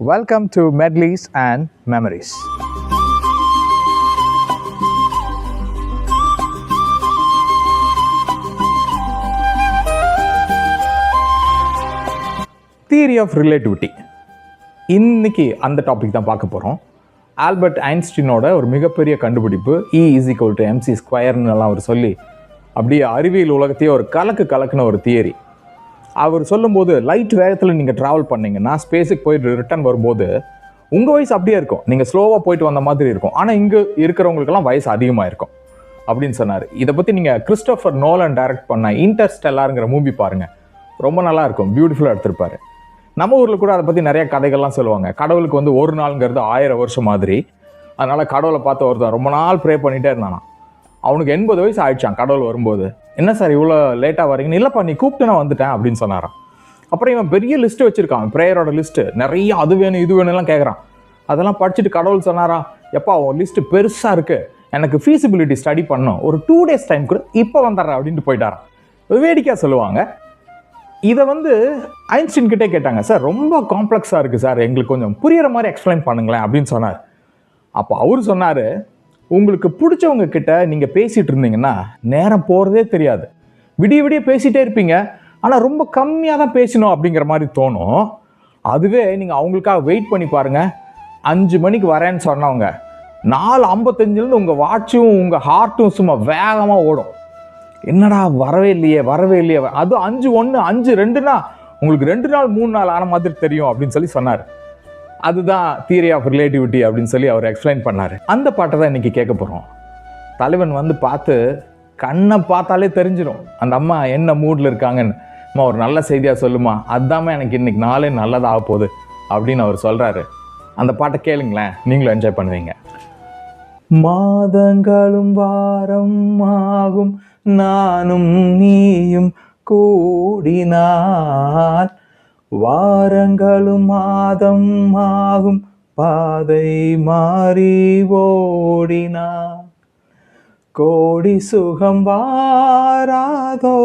Welcome to medleys and memories theory of relativity இன்னைக்கு அந்த topic தான் பார்க்க போகிறோம் ஆல்பர்ட் ஐன்ஸ்டீனோட ஒரு மிகப்பெரிய கண்டுபிடிப்பு E is equal to MC ஸ்கொயர்னு எல்லாம் அவர் சொல்லி அப்படியே அறிவியல் உலகத்தையே ஒரு கலக்கு கலக்குன ஒரு தியரி அவர் சொல்லும்போது லைட் வேகத்தில் நீங்கள் ட்ராவல் பண்ணிங்கன்னா ஸ்பேஸுக்கு போயிட்டு ரிட்டர்ன் வரும்போது உங்கள் வயசு அப்படியே இருக்கும். நீங்கள் ஸ்லோவாக போயிட்டு வந்த மாதிரி இருக்கும். ஆனால் இங்கே இருக்கிறவங்களுக்கெல்லாம் வயசு அதிகமாக இருக்கும். அப்படின்னு சொன்னார். இதை பற்றி நீங்கள் கிறிஸ்டோஃபர் நோலன் டைரக்ட் பண்ண இன்டர்ஸ்டெல்லாருங்கிற மூவி பாருங்கள் ரொம்ப நல்லா இருக்கும். பியூட்டிஃபுல்லாக எடுத்திருப்பாரு. நம்ம ஊரில் கூட அதை பற்றி நிறைய கதைகள்லாம் சொல்லுவாங்க. கடவுளுக்கு வந்து ஒரு நாளுங்கிறது ஆயிரம் வருஷம் மாதிரி. அதனால் கடவுளை பார்த்து ஒருத்தன் ரொம்ப நாள் ப்ரே பண்ணிகிட்டே இருந்தானா அவனுக்கு எண்பது வயசு ஆயிடுச்சான் கடவுள் வரும்போது. என்ன சார் இவ்வளோ லேட்டாக வரீங்கன்னு இல்லைப்பா நீ கூப்பிட்டு நான் வந்துட்டேன் அப்படின்னு சொன்னாரான் அப்புறம் இவன் பெரிய லிஸ்ட்டு வச்சுருக்கான் ப்ரேயரோட லிஸ்ட்டு நிறைய அது வேணும் இது வேணும்லாம் கேட்குறான் அதெல்லாம் படிச்சுட்டு கடவுள் சொன்னாரா எப்பா உன் லிஸ்ட்டு பெருசாக இருக்குது எனக்கு ஃபீசிபிலிட்டி ஸ்டடி பண்ணும் ஒரு டூ டேஸ் டைம் கூட இப்போ வந்துடுறேன் அப்படின்ட்டு போயிட்டாரான் வேடிக்கையாக சொல்லுவாங்க. இதை வந்து ஐன்ஸ்டீன் கிட்டே கேட்டாங்க சார் ரொம்ப காம்ப்ளெக்ஸாக இருக்குது சார். எங்களுக்கு கொஞ்சம் புரியிற மாதிரி எக்ஸ்பிளைன் பண்ணுங்களேன் அப்படின்னு சொன்னார். அப்போ அவர் சொன்னார் உங்களுக்கு பிடிச்சவங்க கிட்ட நீங்கள் பேசிகிட்டு இருந்தீங்கன்னா நேரம் போகிறதே தெரியாது. விடிய விடிய பேசிகிட்டே இருப்பீங்க. ஆனால் ரொம்ப கம்மியாக தான் பேசணும் அப்படிங்கிற மாதிரி தோணும். அதுவே நீங்கள் அவங்களுக்காக வெயிட் பண்ணி பாருங்கள் அஞ்சு மணிக்கு வரேன்னு சொன்னவங்க நாலு ஐம்பத்தஞ்சிலேருந்து உங்கள் வாட்சும் உங்கள் ஹார்ட்டும் சும்மா வேகமாக ஓடும். என்னடா வரவே இல்லையே வரவே இல்லையே. அதுவும் அஞ்சு ஒன்று அஞ்சு ரெண்டுனா உங்களுக்கு ரெண்டு நாள் மூணு நாள் ஆன மாதிரி தெரியும் அப்படின்னு சொல்லி சொன்னார். அதுதான் தியரி ஆஃப் ரிலேட்டிவிட்டி அப்படின்னு சொல்லி அவர் எக்ஸ்பிளைன் பண்ணார். அந்த பாட்டை தான் இன்னைக்கு கேட்க போகிறோம் தலைவன் வந்து பார்த்து கண்ணை பார்த்தாலே தெரிஞ்சிடும் அந்த அம்மா என்ன மூடில் இருக்காங்கன்னு. அம்மா ஒரு நல்ல செய்தியாக சொல்லுமா. அதாம்மா எனக்கு இன்றைக்கி நாளே நல்லதாக போகுது அப்படின்னு அவர் சொல்கிறாரு அந்த பாட்டை கேளுங்களேன். நீங்களும் என்ஜாய் பண்ணுவீங்க. மாதங்களும் வாரம் ஆகும். நானும் நீயும் கூடினால் வாரங்களும் மாதம் ஆகும் பாதை மாறி ஓடினார் கோடி சுகம் வாராதோ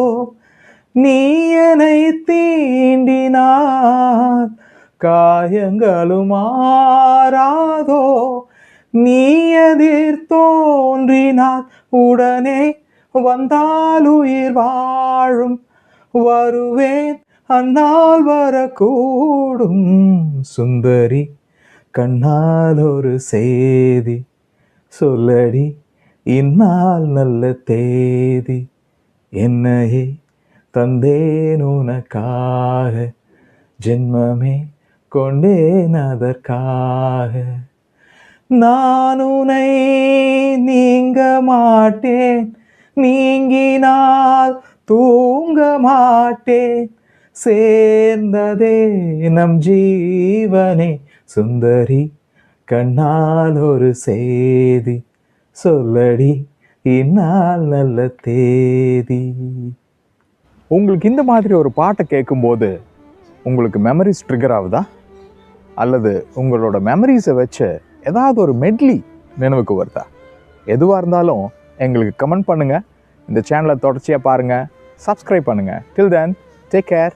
நீ என்னை தீண்டினார். காயங்களும் மாறாதோ நீ எதிர் தோன்றினால் உடனே வந்தால் உயிர் வாழும் வருவேன் அந்நாள் வரக்கூடும் சுந்தரி கண்ணால் ஒரு செய்தி சொல்லடி இந்நாள் நல்ல தேதி. என்னையே தந்தேன் உனக்காக ஜென்மமே கொண்டேன் அதற்காக. நான் உனை நீங்க மாட்டேன் நீங்கினால் தூங்க மாட்டேன். சேர்ந்ததே நம் ஜீவனே. சுந்தரி கண்ணால் ஒரு செய்தி சொல்லடி இந்நாள் நல்ல தேதி. உங்களுக்கு இந்த மாதிரி ஒரு பாட்டை கேட்கும்போது உங்களுக்கு மெமரிஸ் ட்ரிகர் ஆகுதா? அல்லது உங்களோட மெமரிஸை வச்சு ஏதாவது ஒரு மெட்லி நினைவுக்கு வருதா? எதுவாக இருந்தாலும் எங்களுக்கு கமெண்ட் பண்ணுங்கள் இந்த சேனலை தொடர்ச்சியாக பாருங்கள் சப்ஸ்கிரைப் பண்ணுங்கள் டில் தென் டேக் கேர்